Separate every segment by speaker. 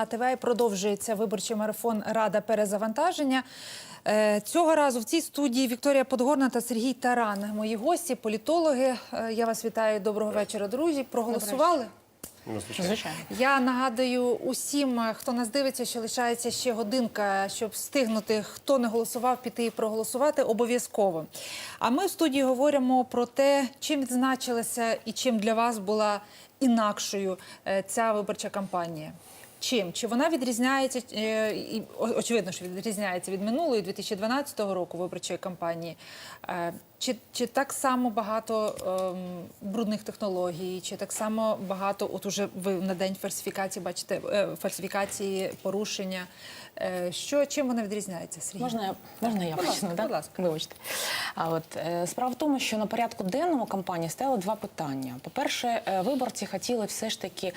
Speaker 1: на ТВ продовжується виборчий марафон Рада перезавантаження. Е, Цього разу в цій студії Вікторія Подгорна та Сергій Таран. Мої гості, політологи. Е, Я вас вітаю. Доброго вечора, друзі. Проголосували?
Speaker 2: Ну, звичайно.
Speaker 1: Я нагадую усім, хто нас дивиться, що лишається ще годинка, щоб встигнути, хто не голосував, піти і проголосувати обов'язково. А ми в студії говоримо про те, чим відзначилася і чим для вас була інакшою е, ця виборча кампанія. Чим? Чи вона відрізняється, е, очевидно, що відрізняється від минулої 2012 року виборчої кампанії? Е, Чи, чи так само багато ем, брудних технологій, чи так само багато, от уже ви на день фальсифікації бачите е, фальсифікації, порушення? Е, Що чим вона відрізняється? Сергій?
Speaker 3: Можна я можна я
Speaker 1: Будь
Speaker 3: почну? да?
Speaker 1: будь ласка.
Speaker 3: Вибачте. А от е, справа в тому, що на порядку денному кампанії стояло два питання. По-перше, е, виборці хотіли все ж таки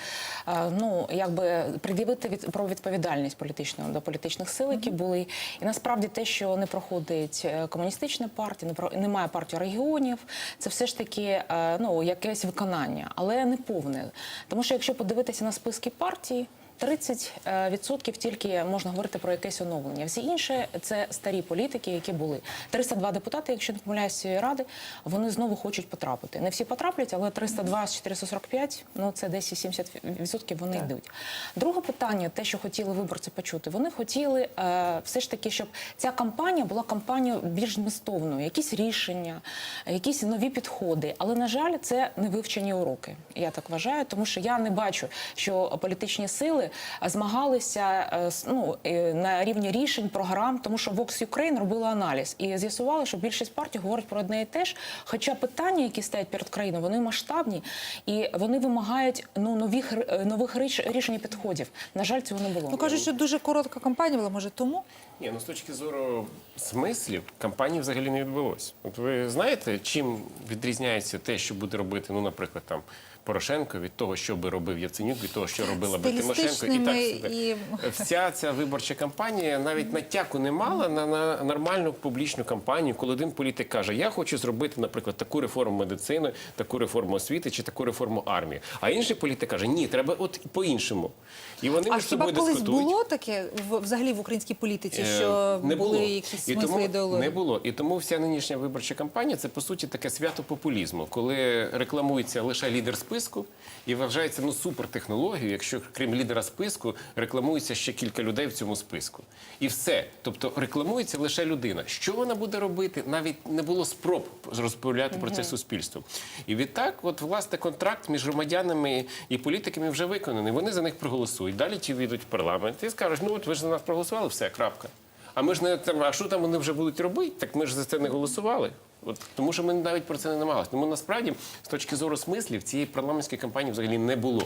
Speaker 3: ну якби пред'явити від про відповідальність політичну до політичних сил, які були. І насправді те, що не проходить комуністична партія, не про немає партії регіонів, це все ж таки ну якесь виконання, але не повне. Тому що якщо подивитися на списки партій. 30% тільки можна говорити про якесь оновлення. Всі інші це старі політики, які були 302 депутати, якщо не помиляюсь, цієї ради, вони знову хочуть потрапити. Не всі потраплять, але 302 з 445, ну це десь і 70% вони йдуть. Друге питання, те, що хотіли виборці почути, вони хотіли е, все ж таки, щоб ця кампанія була кампанією більш змістовною, якісь рішення, якісь нові підходи. Але на жаль, це не вивчені уроки. Я так вважаю, тому що я не бачу, що політичні сили е, змагалися е, ну, е, на рівні рішень, програм, тому що Vox Ukraine робила аналіз і з'ясували, що більшість партій говорить про одне і те ж. Хоча питання, які стоять перед країною, вони масштабні і вони вимагають ну нових нових ріш- рішень і підходів. На жаль, цього не було.
Speaker 1: Ну кажуть, що дуже коротка кампанія була, може тому?
Speaker 2: Ні, ну з точки зору смислів, кампанії взагалі не відбулось. От ви знаєте, чим відрізняється те, що буде робити, ну, наприклад, там Порошенко від того, що би робив Яценюк, від того, що робила би Тимошенко, і так
Speaker 1: і-
Speaker 2: Вся ця виборча кампанія навіть натяку не мала на, на нормальну публічну кампанію, коли один політик каже: Я хочу зробити, наприклад, таку реформу медицини, таку реформу освіти чи таку реформу армії. А інший політик каже, ні, треба от по-іншому. І вони
Speaker 1: А
Speaker 2: між
Speaker 1: хіба
Speaker 2: собою
Speaker 1: колись
Speaker 2: дискутують.
Speaker 1: було таке взагалі в українській політиці,
Speaker 2: Е,
Speaker 1: що
Speaker 2: не
Speaker 1: були
Speaker 2: було.
Speaker 1: якісь
Speaker 2: І тому
Speaker 1: ідеології?
Speaker 2: Не було. І тому вся нинішня виборча кампанія це по суті таке свято популізму, коли рекламується лише лідер списку і вважається ну супертехнологією, якщо крім лідера списку рекламується ще кілька людей в цьому списку. І все. Тобто рекламується лише людина. Що вона буде робити? Навіть не було спроб розповідати про це суспільству. І відтак, от власне контракт між громадянами і політиками вже виконаний. Вони за них проголосують. Далі ті війдуть в парламент і скажуть, ну от ви ж за нас проголосували, все, крапка. А ми ж не там, а що там вони вже будуть робити? Так ми ж за це не голосували. От тому, що ми навіть про це не намагалися. Тому насправді, з точки зору смислів, цієї парламентської кампанії взагалі не було.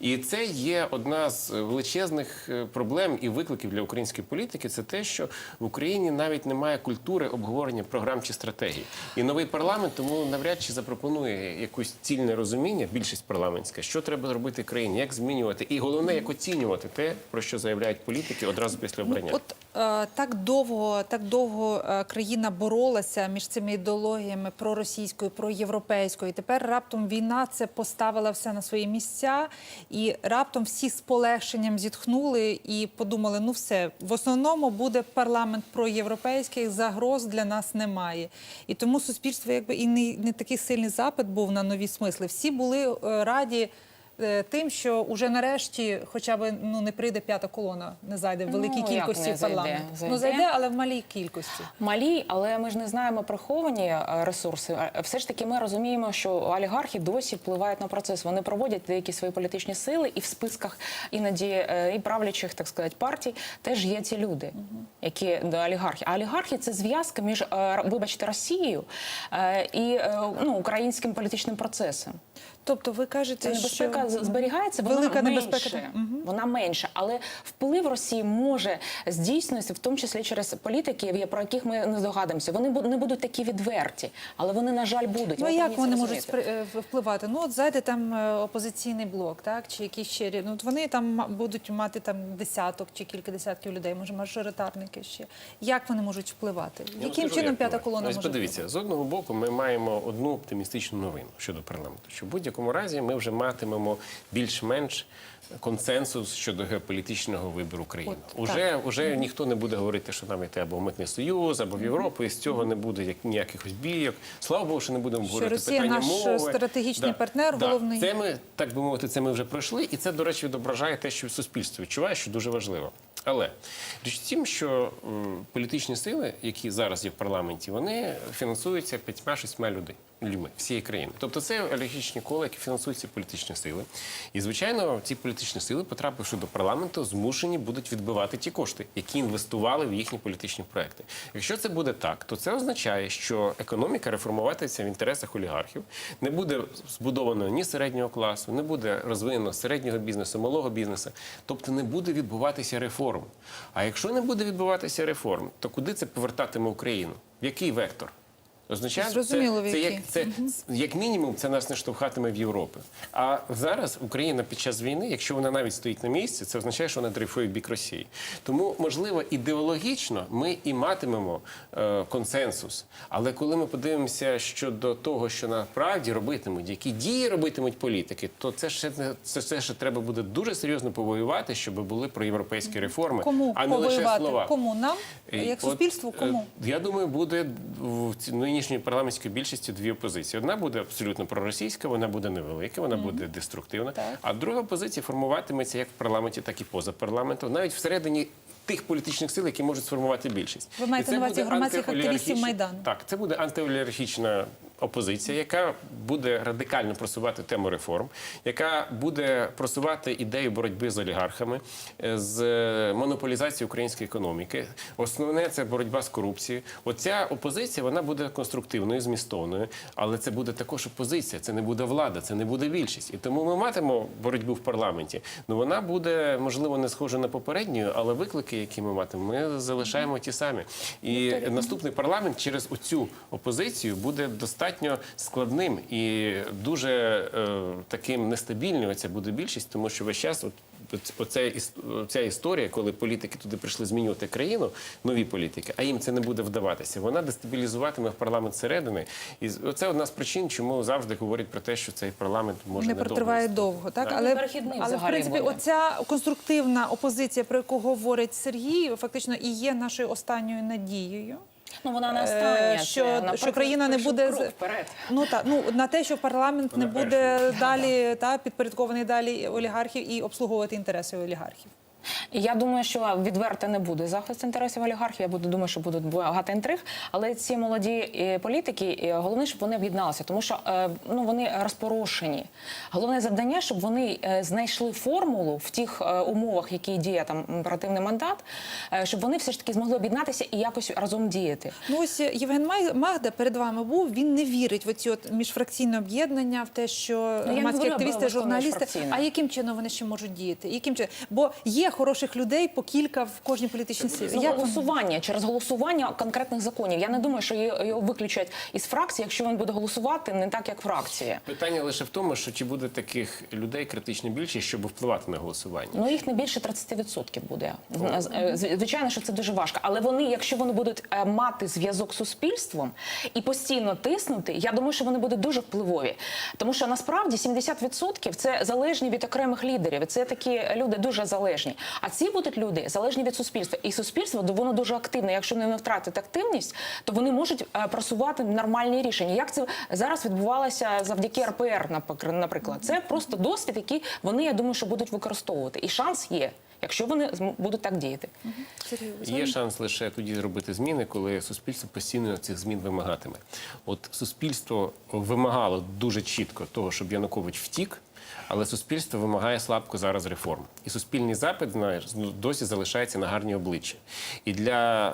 Speaker 2: І це є одна з величезних е, проблем і викликів для української політики. Це те, що в Україні навіть немає культури обговорення програм чи стратегій. І новий парламент тому навряд чи запропонує якусь цільне розуміння, більшість парламентська, що треба зробити країні, як змінювати, і головне, як оцінювати те, про що заявляють політики одразу після обрання.
Speaker 1: Е, так довго, так довго е, країна боролася між цими ідеологіями проросійською, проєвропейською. І тепер раптом війна це поставила все на свої місця, і раптом всі з полегшенням зітхнули і подумали: ну все, в основному буде парламент проєвропейський, загроз для нас немає. І тому суспільство, якби і не, не такий сильний запит був на нові смисли. Всі були е, раді. Е, Тим, що уже нарешті, хоча б ну не прийде п'ята колона, не зайде в великій
Speaker 3: Ну,
Speaker 1: кількості
Speaker 3: зайде?
Speaker 1: парламент.
Speaker 3: Зайде.
Speaker 1: Ну зайде, але в малій кількості.
Speaker 3: Малі, але ми ж не знаємо приховані е, ресурси. Все ж таки, ми розуміємо, що олігархи досі впливають на процес. Вони проводять деякі свої політичні сили, і в списках іноді е, і правлячих, так сказати, партій теж є ці люди, які до олігархи. А олігархи це зв'язка між, вибачте, Росією і ну, українським політичним процесом.
Speaker 1: Тобто, ви кажете,
Speaker 3: небезпека
Speaker 1: що
Speaker 3: зберігається, вона
Speaker 1: велика небезпека. Мгм.
Speaker 3: Вона менша, але вплив Росії може здійснюватися, в тому числі через політиків, про яких ми не здогадуємося. Вони не будуть такі відверті, але вони, на жаль, будуть.
Speaker 1: Ну
Speaker 3: Ви
Speaker 1: як вони
Speaker 3: це
Speaker 1: можуть
Speaker 3: розуміти.
Speaker 1: е, впливати? Ну от зайде там е, опозиційний блок, так чи якісь ще ну от вони там ма- будуть мати там десяток чи кілька десятків людей, може мажоритарники ще. Як вони можуть впливати?
Speaker 2: Я
Speaker 1: Яким
Speaker 2: скажу,
Speaker 1: чином
Speaker 2: як
Speaker 1: п'ята колона
Speaker 2: Ось
Speaker 1: може
Speaker 2: подивіться, з одного боку, ми маємо одну оптимістичну новину щодо парламенту, що в будь-якому разі ми вже матимемо більш-менш консенсус щодо геополітичного вибору країни.
Speaker 1: От,
Speaker 2: Уже, уже ніхто не буде говорити, що нам йти або в митний союз, або в Європу, і з цього не буде як ніяких бійок. Слава Богу, що не будемо
Speaker 1: Що
Speaker 2: говорити
Speaker 1: Росія
Speaker 2: питання
Speaker 1: наш
Speaker 2: мови.
Speaker 1: стратегічний партнер головний.
Speaker 2: Це ми так би мовити, це ми вже пройшли, і це, до речі, відображає те, що суспільство відчуває, що дуже важливо. Але річ в тім, що м, політичні сили, які зараз є в парламенті, вони фінансуються п'ятьма-шістьма людей. Людьми всієї країни, тобто це олігархічні кола, які фінансують ці політичні сили. І звичайно, ці політичні сили, потрапивши до парламенту, змушені будуть відбивати ті кошти, які інвестували в їхні політичні проекти. Якщо це буде так, то це означає, що економіка реформуватися в інтересах олігархів, не буде збудовано ні середнього класу, не буде розвинено середнього бізнесу, малого бізнесу, тобто не буде відбуватися реформ. А якщо не буде відбуватися реформ, то куди це повертатиме Україну? В який вектор? Означає,
Speaker 1: Зрозуміло,
Speaker 2: це, це, як, це як мінімум це нас не штовхатиме в Європу. А зараз Україна під час війни, якщо вона навіть стоїть на місці, це означає, що вона дрейфує в бік Росії. Тому, можливо, ідеологічно ми і матимемо е, консенсус. Але коли ми подивимося щодо того, що насправді робитимуть, які дії робитимуть політики, то це ще не це, це ще треба буде дуже серйозно повоювати, щоб були проєвропейські реформи,
Speaker 1: Кому
Speaker 2: а не лише
Speaker 1: повоювати?
Speaker 2: слова.
Speaker 1: Кому нам? Як
Speaker 2: от,
Speaker 1: суспільству?
Speaker 2: е,
Speaker 1: Кому?
Speaker 2: Я думаю, буде в цій нинішньої парламентської більшості дві опозиції. Одна буде абсолютно проросійська, вона буде невелика, вона буде деструктивна.
Speaker 1: Так.
Speaker 2: А друга позиція формуватиметься як в парламенті, так і поза парламентом, навіть всередині. Тих політичних сил, які можуть сформувати більшість,
Speaker 1: Ви маєте на увазі громадських активістів Майдану?
Speaker 2: Так, це буде антиолігархічна опозиція, яка буде радикально просувати тему реформ, яка буде просувати ідею боротьби з олігархами, е, з е, монополізацією української економіки. Основне це боротьба з корупцією. Оця опозиція вона буде конструктивною, змістовною, але це буде також опозиція. Це не буде влада, це не буде більшість. І тому ми матимемо боротьбу в парламенті. Ну вона буде можливо не схожа на попередню, але виклики, які ми матимемо, ми залишаємо ті самі. І наступний парламент через оцю опозицію буде достатньо складним і дуже е, таким нестабільним. Це буде більшість, тому що весь час от. Оця, іс- ця історія, коли політики туди прийшли змінювати країну, нові політики, а їм це не буде вдаватися. Вона дестабілізуватиме парламент зсередини. І з- це одна з причин, чому завжди говорять про те, що цей парламент може
Speaker 1: не протриває довго, так
Speaker 2: Да.
Speaker 1: але,
Speaker 3: перехідний
Speaker 1: але в принципі,
Speaker 3: буде.
Speaker 1: оця конструктивна опозиція, про яку говорить Сергій, фактично і є нашою останньою надією.
Speaker 3: Ну вона не
Speaker 1: Е,
Speaker 3: остання.
Speaker 1: що,
Speaker 3: це,
Speaker 1: що країна не буде з-
Speaker 3: вперед.
Speaker 1: ну та ну на те, що парламент не буде далі та підпорядкований далі олігархів і обслуговувати інтереси олігархів.
Speaker 3: Я думаю, що відверто не буде захист інтересів олігархів. Я буду думаю, що буде багато інтриг. Але ці молоді е, політики, е, головне, щоб вони об'єдналися, тому що е, ну вони розпорошені. Головне завдання, щоб вони знайшли формулу в тих умовах, які діє там оперативний мандат, щоб вони все ж таки змогли об'єднатися і якось разом діяти.
Speaker 1: Ну ось Євген Магда перед вами був. Він не вірить в оці от міжфракційне об'єднання, в те, що
Speaker 3: Ну,
Speaker 1: громадські активісти, журналісти. А яким чином вони ще можуть діяти? Яким чином? Бо є хороших людей по кілька в кожній політичній силі. Як
Speaker 3: голосування через голосування конкретних законів. Я не думаю, що його його виключать із фракції, якщо він буде голосувати не так, як фракція.
Speaker 2: Питання лише в тому, що чи буде таких людей критично більше, щоб впливати на голосування.
Speaker 3: Ну їх не більше 30% буде. Е, Звичайно, що це дуже важко. Але вони, якщо вони будуть е, мати зв'язок з суспільством і постійно тиснути, я думаю, що вони будуть дуже впливові. Тому що насправді 70% це залежні від окремих лідерів. Це такі люди дуже залежні. А ці будуть люди залежні від суспільства. І суспільство воно дуже активне. Якщо не втратить активність, то вони можуть е, просувати нормальні рішення. Як це зараз відбувалося завдяки РПР, наприклад. Це просто досвід, який вони, я думаю, що будуть використовувати. І шанс є, якщо вони будуть так діяти.
Speaker 2: Є шанс лише тоді зробити зміни, коли суспільство постійно цих змін вимагатиме. От суспільство вимагало дуже чітко того, щоб Янукович втік. Але суспільство вимагає слабко зараз реформ. І суспільний запит, знаєш, ну, досі залишається на гарні обличчя. І для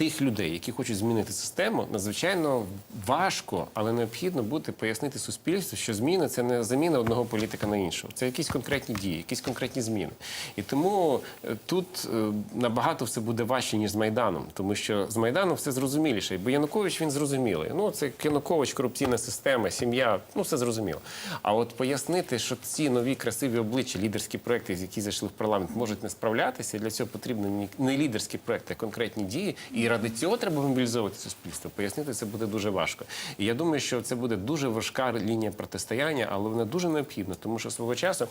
Speaker 2: тих людей, які хочуть змінити систему, надзвичайно важко, але необхідно буде пояснити суспільству, що зміни це не заміна одного політика на іншого. Це якісь конкретні дії, якісь конкретні зміни. І тому е, тут е, набагато все буде важче, ніж з Майданом, тому що з Майданом все зрозуміліше. Бо Янукович він зрозумілий. Ну це Янукович, корупційна система, сім'я, ну все зрозуміло. А от пояснити, що ці нові красиві обличчя, лідерські проекти, з які зайшли в парламент, можуть не справлятися. Для цього потрібні не лідерські проекти, а конкретні дії і ради цього треба мобілізовувати суспільство. Пояснити це буде дуже важко. І я думаю, що це буде дуже важка лінія протистояння, але вона дуже необхідна, тому що свого часу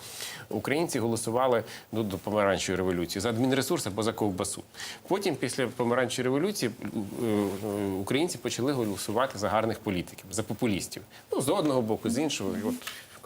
Speaker 2: українці голосували ну, до помаранчевої революції за адмінресурс або за ковбасу. Потім, після помаранчевої революції, е, е, українці почали голосувати за гарних політиків, за популістів. Ну, з одного боку, з іншого. І от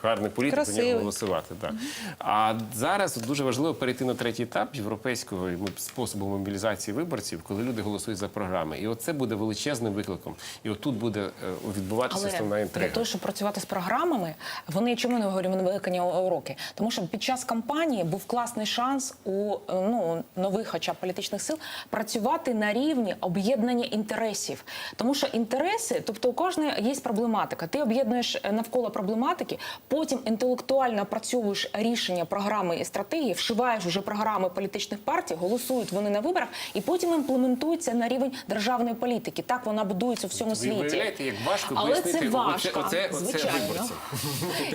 Speaker 2: гарний політик
Speaker 1: Красивий.
Speaker 2: нього голосувати. Так. А зараз дуже важливо перейти на третій етап європейського способу мобілізації виборців, коли люди голосують за програми. І оце буде величезним викликом. І отут буде е, відбуватися основна
Speaker 3: для
Speaker 2: інтрига.
Speaker 3: того, щоб працювати з програмами, вони чому не говорю, вони виконані уроки? Тому що під час кампанії був класний шанс у е, ну нових, хоча б політичних сил, працювати на рівні об'єднання інтересів. Тому що інтереси, тобто у кожної є проблематика. Ти об'єднуєш е, навколо проблематики, потім інтелектуально опрацьовуєш рішення, програми і стратегії, вшиваєш вже програми політичних партій, голосують вони на виборах, і потім імплементуються на рівень державної політики. Так вона будується у всьому
Speaker 2: Ви
Speaker 3: світі.
Speaker 2: уявляєте, як важко
Speaker 3: Але
Speaker 2: пояснити
Speaker 3: це важко,
Speaker 2: оце, оце,
Speaker 3: звичайно.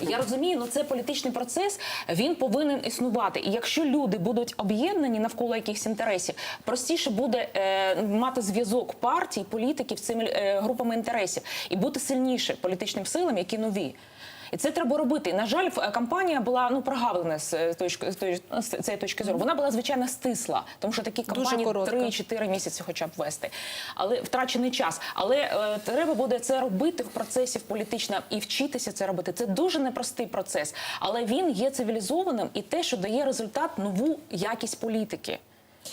Speaker 3: Я розумію, але це політичний процес. Він повинен існувати. І якщо люди будуть об'єднані навколо якихось інтересів, простіше буде е, мати зв'язок партій, політиків з цими е, групами інтересів і бути сильніше політичним силам, які нові. І це треба робити. На жаль, в- кампанія була ну прогавлена з е, точки з цієї точки зору. Вона була звичайно стисла, тому що такі кампанії. 3-4 місяці, хоча б вести. Але втрачений час. Але е, треба буде це робити в процесі в політичному і вчитися це робити. Це дуже непростий процес, але він є цивілізованим і те, що дає результат нову якість політики.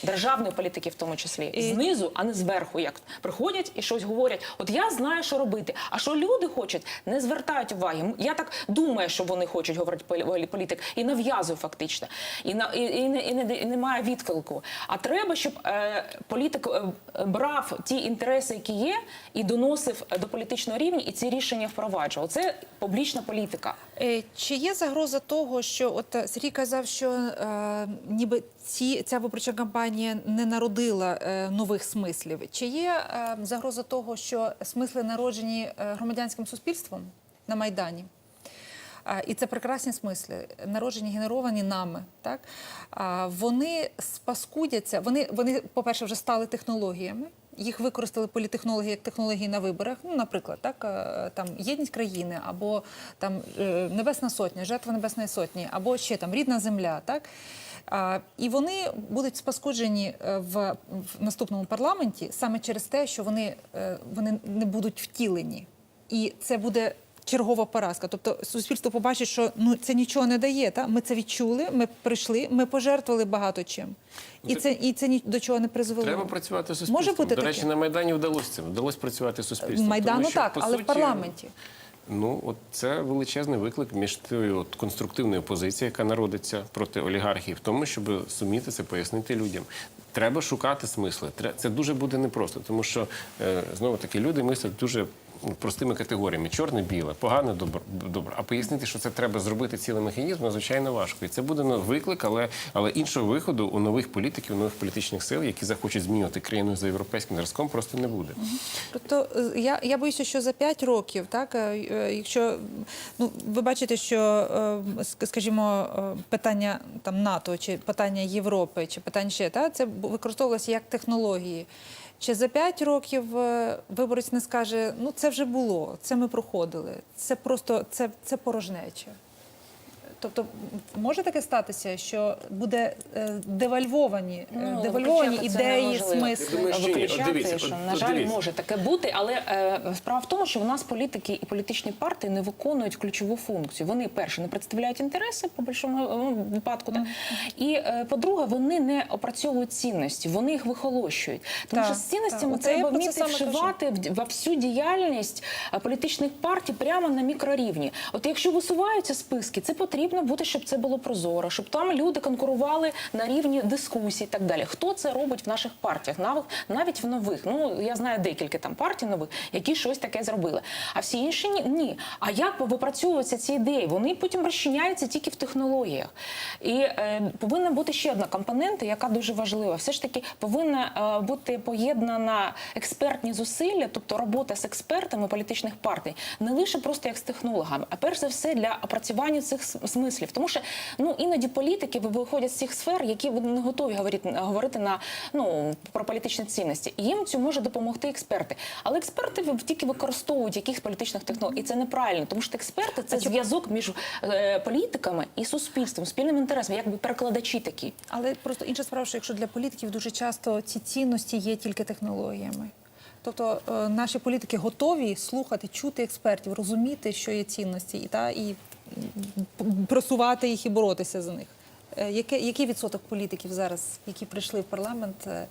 Speaker 3: Державної політики, в тому числі
Speaker 1: І-
Speaker 3: знизу, а не зверху. Як приходять і щось говорять. От я знаю, що робити. А що люди хочуть, не звертають уваги. Я так думаю, що вони хочуть, говорить полі- політик, і нав'язує фактично. І на і, і, не- і, не- і немає відклику. А треба, щоб е, політик е, брав ті інтереси, які є, і доносив до політичного рівня, і ці рішення впроваджував. Це публічна політика.
Speaker 1: Е, Чи є загроза того, що от е, Сергій казав, що е, ніби ці ця виборча кампанія не народила е, нових смислів? Чи є е, загроза того, що смисли народжені е, громадянським суспільством на майдані? І це прекрасні смисли, народжені, генеровані нами. Так? Вони спаскудяться, вони, вони, по-перше, вже стали технологіями. Їх використали політехнологи як технології на виборах. Ну, наприклад, так, там єдність країни, або там Небесна Сотня, жертва Небесної Сотні, або ще там рідна земля. Так? І вони будуть спаскуджені е, в, наступному парламенті саме через те, що вони, е, вони не будуть втілені. І це буде чергова поразка. Тобто суспільство побачить, що ну це нічого не дає. Та ми це відчули, ми прийшли, ми пожертвували багато чим, і
Speaker 2: це-
Speaker 1: і це ні до чого не призвело.
Speaker 2: Треба працювати з суспільством.
Speaker 1: Може бути
Speaker 2: До
Speaker 1: таке?
Speaker 2: речі, на Майдані вдалося це. Вдалося працювати з суспільством.
Speaker 1: Майдану
Speaker 2: Тому що,
Speaker 1: так, але в парламенті.
Speaker 2: Ну, от це величезний виклик між тою от конструктивною позицією, яка народиться проти олігархів, в тому, щоб суміти це пояснити людям. Треба шукати смисли. Це дуже буде непросто, тому що е, знову таки люди мислять дуже простими категоріями: чорне, біле, погане, добро, добро. А пояснити, що це треба зробити цілий механізм, надзвичайно важко. І це буде ну, виклик, але, але іншого виходу у нових політиків, у нових політичних сил, які захочуть змінювати країну за європейським зразком, просто не буде.
Speaker 1: Тобто е, я, я боюся, що за 5 років, так, е, е, якщо ну ви бачите, що скажімо, питання там НАТО, чи питання Європи, чи питання ще та це використовувалося як технології. Чи за 5 років е, виборець не скаже, ну це вже було, це ми проходили, це просто це, це порожнеча. Тобто може таке статися, що буде е, девальвовані, е,
Speaker 3: Ну,
Speaker 1: девальвовані ідеї, смисли.
Speaker 2: Думаю, що ні. От
Speaker 3: Виключати,
Speaker 2: дивіться,
Speaker 3: що,
Speaker 2: от-
Speaker 3: на
Speaker 2: от
Speaker 3: жаль,
Speaker 2: дивіться.
Speaker 3: може таке бути, але е, справа в тому, що у нас політики і політичні партії не виконують ключову функцію. Вони перше не представляють інтереси по більшому ну, випадку, так? і е, по-друге, вони не опрацьовують цінності, вони їх вихолощують. Тому
Speaker 1: Так,
Speaker 3: що з цінностями
Speaker 1: так.
Speaker 3: Треба вміти вшивати в- во всю діяльність е, політичних партій прямо на мікрорівні. От якщо висуваються списки, це потрібно бути, щоб це було прозоро, щоб там люди конкурували на рівні дискусій і так далі. Хто це робить в наших партіях? Навіть в нових. Ну я знаю декілька там партій нових, які щось таке зробили. А всі інші ні. ні. А як випрацьовуються ці ідеї? Вони потім розчиняються тільки в технологіях. І е, повинна бути ще одна компонента, яка дуже важлива. Все ж таки повинна е, бути поєднана експертні зусилля, тобто робота з експертами політичних партій, не лише просто як з технологами, а перш за все для опрацювання цих смислів. Тому що ну іноді політики виходять з цих сфер, які не готові говорити, говорити на ну про політичні цінності. І їм цю може допомогти експерти. Але експерти тільки використовують якихось політичних технологій, і це неправильно, тому що експерти це зв'язок між е, політиками і суспільством, спільним інтересом, якби перекладачі такі.
Speaker 1: Але просто інша справа, що якщо для політиків дуже часто ці цінності є тільки технологіями. Тобто е, наші політики готові слухати, чути експертів, розуміти, що є цінності, і та і просувати їх і боротися за них. Е, який відсоток політиків зараз, які прийшли в парламент, е,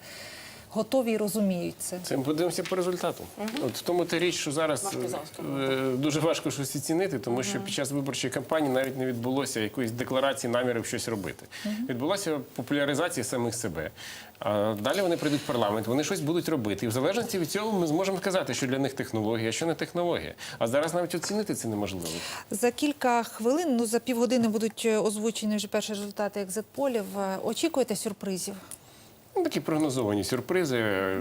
Speaker 1: готові і розуміють це?
Speaker 2: Це ми подивимося по результату. От в тому та річ, що зараз
Speaker 3: Важко
Speaker 2: е, дуже важко щось оцінити, тому що під час виборчої кампанії навіть не відбулося якоїсь декларації намірів щось робити. Відбулася популяризація самих себе. А далі вони прийдуть в парламент, вони щось будуть робити. І в залежності від цього ми зможемо сказати, що для них технологія, а що не технологія. А зараз навіть оцінити це неможливо.
Speaker 1: За кілька хвилин, ну за півгодини будуть е, озвучені вже перші результати екзит-полів. Е, Очікуєте сюрпризів?
Speaker 2: Ну, Такі прогнозовані сюрпризи. Е,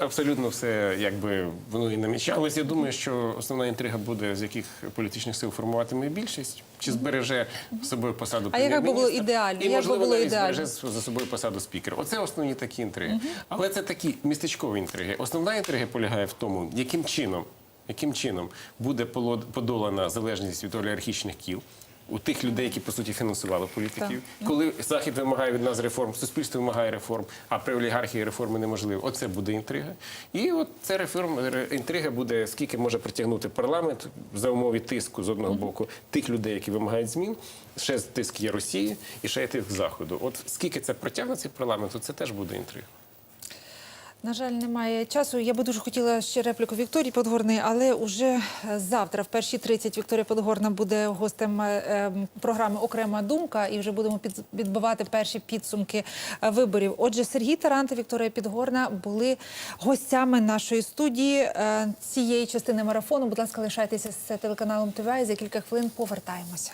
Speaker 2: Абсолютно все, якби воно і намічалось. Я думаю, що основна інтрига буде, з яких політичних сил формуватиме більшість, чи збереже собою посаду
Speaker 1: А як би було ідеально?
Speaker 2: І, можливо,
Speaker 1: було
Speaker 2: навіть
Speaker 1: ідеально?
Speaker 2: збереже за собою посаду спікера. Оце основні такі інтриги. Але це такі містечкові інтриги. Основна інтрига полягає в тому, яким чином, яким чином буде подолана залежність від олігархічних кіл. У тих людей, які по суті фінансували політиків, коли захід вимагає від нас реформ, суспільство вимагає реформ, а при олігархії реформи неможливі. Оце буде інтрига. І от ця реформ інтрига буде скільки може притягнути парламент за умови тиску з одного боку тих людей, які вимагають змін. Ще тиск є Росії і ще є тиск заходу. От скільки це протягнеться парламенту, це теж буде інтрига.
Speaker 1: На жаль, немає часу. Я би дуже хотіла ще репліку Вікторії Подгорної, але уже завтра, в першій 30, Вікторія Подгорна буде гостем е, ем, програми Окрема думка і вже будемо під- підбивати перші підсумки е, виборів. Отже, Сергій Тарант та Вікторія Підгорна були гостями нашої студії е, цієї частини марафону. Будь ласка, лишайтеся з телеканалом ТВ і за кілька хвилин повертаємося.